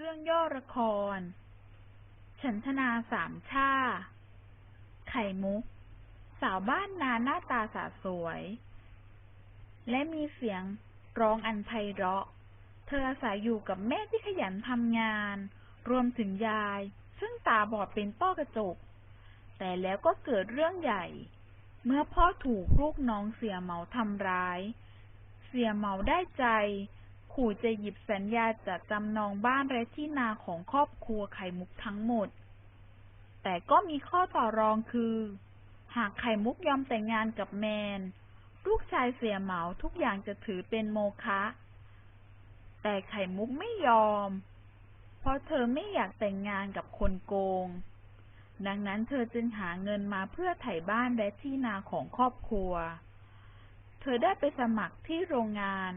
เรื่องย่อละคร ฉันทนาสามชา ไข่มุก สาวบ้านนาหน้าตาสาสวย และมีเสียงร้องอันไพเราะ เธออาศัยอยู่กับแม่ที่ขยันทำงาน รวมถึงยาย ซึ่งตาบอดเป็นต้อกระจก แต่แล้วก็เกิดเรื่องใหญ่ เมื่อพ่อถูกลูกน้องเสียเหมาทำร้าย เสียเหมาได้ใจ ขู่จะหยิบสัญญาจัดจำนองบ้านและที่นาของครอบครัวไข่มุกทั้งหมด แต่ก็มีข้อต่อรองคือ หากไข่มุกยอมแต่งงานกับแมน ลูกชายเสียเหมาทุกอย่างจะถือเป็นโมฆะ แต่ไข่มุกไม่ยอม เพราะเธอไม่อยากแต่งงานกับคนโกง ดังนั้นเธอจึงหาเงินมาเพื่อไถ่บ้านและที่นาของครอบครัว เธอได้ไปสมัครที่โรงงาน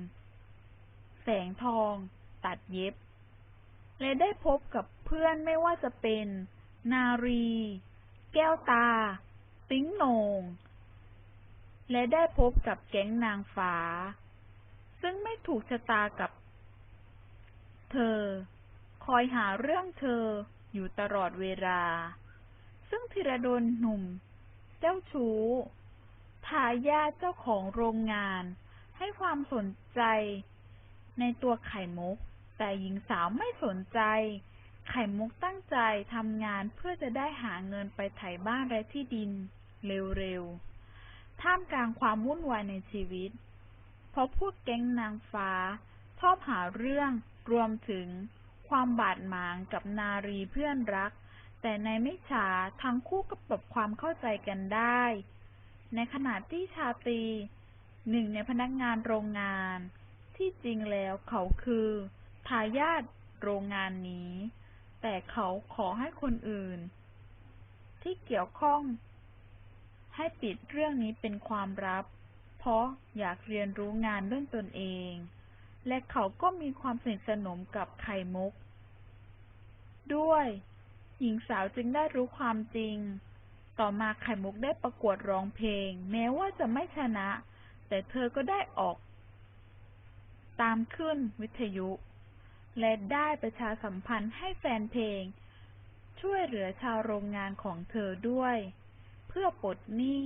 แสงทอง ตัดเย็บ และได้พบกับเพื่อนไม่ว่าจะเป็น นารี แก้วตา ติ้งโหนง และได้พบกับแก๊งนางฟ้า ซึ่งไม่ถูกชะตากับ เธอ คอยหาเรื่องเธออยู่ตลอดเวลา ซึ่งธีรดลหนุ่ม เจ้าชู้ทายาทเจ้าของโรงงานให้ความสนใจ ในตัวไข่มุก แต่หญิงสาวไม่สนใจ ไข่มุกตั้งใจทำงานเพื่อจะได้หาเงินไปไถ่บ้านและที่ดิน เร็วๆ ท่ามกลางความวุ่นวายในชีวิต เพราะพวกแก๊งนางฟ้า ชอบหาเรื่องรวมถึงความบาดหมางกับนารีเพื่อนรัก แต่ในไม่ช้าทั้งคู่ก็ปรับความเข้าใจกันได้ ในขณะที่ชาตรีหนึ่งในพนักงานโรงงาน ที่จริงแล้วเขาคือทายาทโรงงานนี้ แต่เขาขอให้คนอื่น ที่เกี่ยวข้อง ให้ปิดเรื่องนี้เป็นความลับ เพราะอยากเรียนรู้งานด้วยตนเอง และเขาก็มีความสนิทสนมกับไข่มุก ด้วย หญิงสาวจึงได้รู้ความจริง ต่อมาไข่มุกได้ประกวดร้องเพลง แม้ว่าจะไม่ชนะ แต่เธอก็ได้ออก ตามขึ้นวิทยุ และได้ประชาสัมพันธ์ให้แฟนเพลง ช่วยเหลือชาวโรงงานของเธอด้วย เพื่อปลดหนี้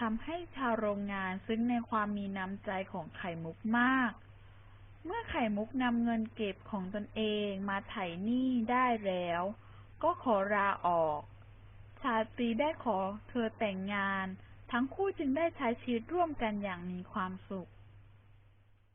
ทำให้ชาวโรงงานซึ้งในความมีน้ำใจของไข่มุกมาก เมื่อไข่มุกนำเงินเก็บของตนเองมาไถ่หนี้ได้แล้ว ก็ขอลาออก ชาตรีได้ขอเธอแต่งงาน ทั้งคู่จึงได้ใช้ชีวิตร่วมกันอย่างมีความสุข